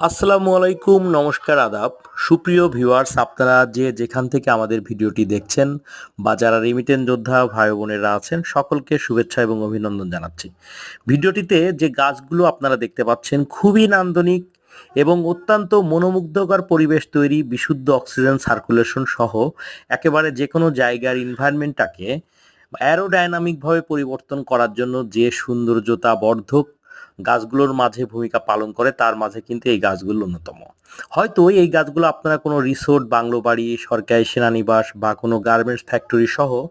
আসসালামু আলাইকুম, নমস্কার, আদাব। সুপ্রিয় ভিউয়ার্স, আপনারা যে যেখান থেকে আমাদের ভিডিওটি দেখছেন বা যারা রিমিটেন যোদ্ধা ভাই বোনেরা আছেন, সকলকে শুভেচ্ছা এবং অভিনন্দন জানাচ্ছি। ভিডিওটিতে যে গাছগুলো আপনারা দেখতে পাচ্ছেন, খুবই নান্দনিক এবং অত্যন্ত মনোমুগ্ধকর পরিবেশ তৈরি, বিশুদ্ধ অক্সিজেন সার্কুলেশন সহ একেবারে যে কোনো জায়গার ইনভায়রনমেন্টটাকে অ্যারোডাইনামিকভাবে পরিবর্তন করার জন্য যে সৌন্দর্যতা বর্ধক গাছগুলোর মাঝে ভূমিকা পালন করে, তার মাঝে কিন্তু এই গাছগুলো অন্যতম। হয়তো এই গাছগুলো আপনারা কোনো রিসোর্ট, বাংলো বাড়ি, সরকারি সেনানিবাস বা কোনো গার্মেন্টস ফ্যাক্টরি সহ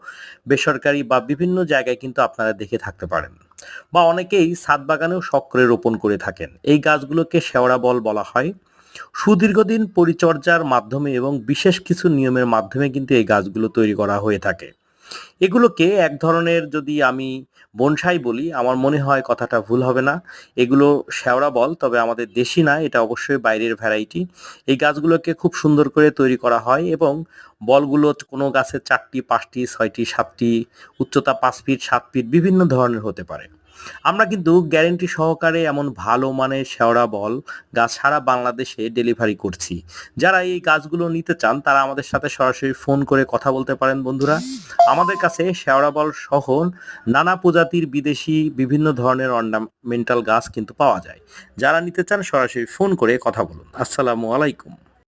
বেসরকারি বা বিভিন্ন জায়গায় কিন্তু আপনারা দেখে থাকতে পারেন। বা অনেকেই ছাদ বাগানেও শখ রোপণ করে থাকেন। এই গাছগুলোকে শেওড়া বল বলা হয়। সুদীর্ঘদিন পরিচর্যার মাধ্যমে এবং বিশেষ কিছু নিয়মের মাধ্যমে কিন্তু এই গাছগুলো তৈরি করা হয়ে থাকে। এগুলোকে এক ধরনের যদি আমি বনসাই বলি, আমার মনে হয় কথাটা ভুল হবে না। এগুলো শ্যাওড়া বল, তবে আমাদের দেশি না, এটা অবশ্যই বাইরের ভ্যারাইটি এই গাছগুলোকে খুব সুন্দর করে তৈরি করা হয় এবং বলগুলো কোনো গাছের চারটি, পাঁচটি, ছয়টি, সাতটি, উচ্চতা পাঁচ ফিট, সাত ফিট বিভিন্ন ধরনের হতে পারে। আমরা কিন্তু গ্যারেন্টি সহকারে এমন ভালো মানের শেওড়া বল গাছ সারা বাংলাদেশে ডেলিভারি করছি। যারা এই গাছগুলো নিতে চান, তারা আমাদের সাথে সরাসরি ফোন করে কথা বলতে পারেন বন্ধুরা। আমাদের কাছে শেওড়া বল সহ নানা প্রজাতির বিদেশি বিভিন্ন ধরনের অর্নামেন্টাল গাছ কিন্তু পাওয়া যায়। যারা নিতে চান, সরাসরি ফোন করে কথা বলুন। আসসালামু আলাইকুম।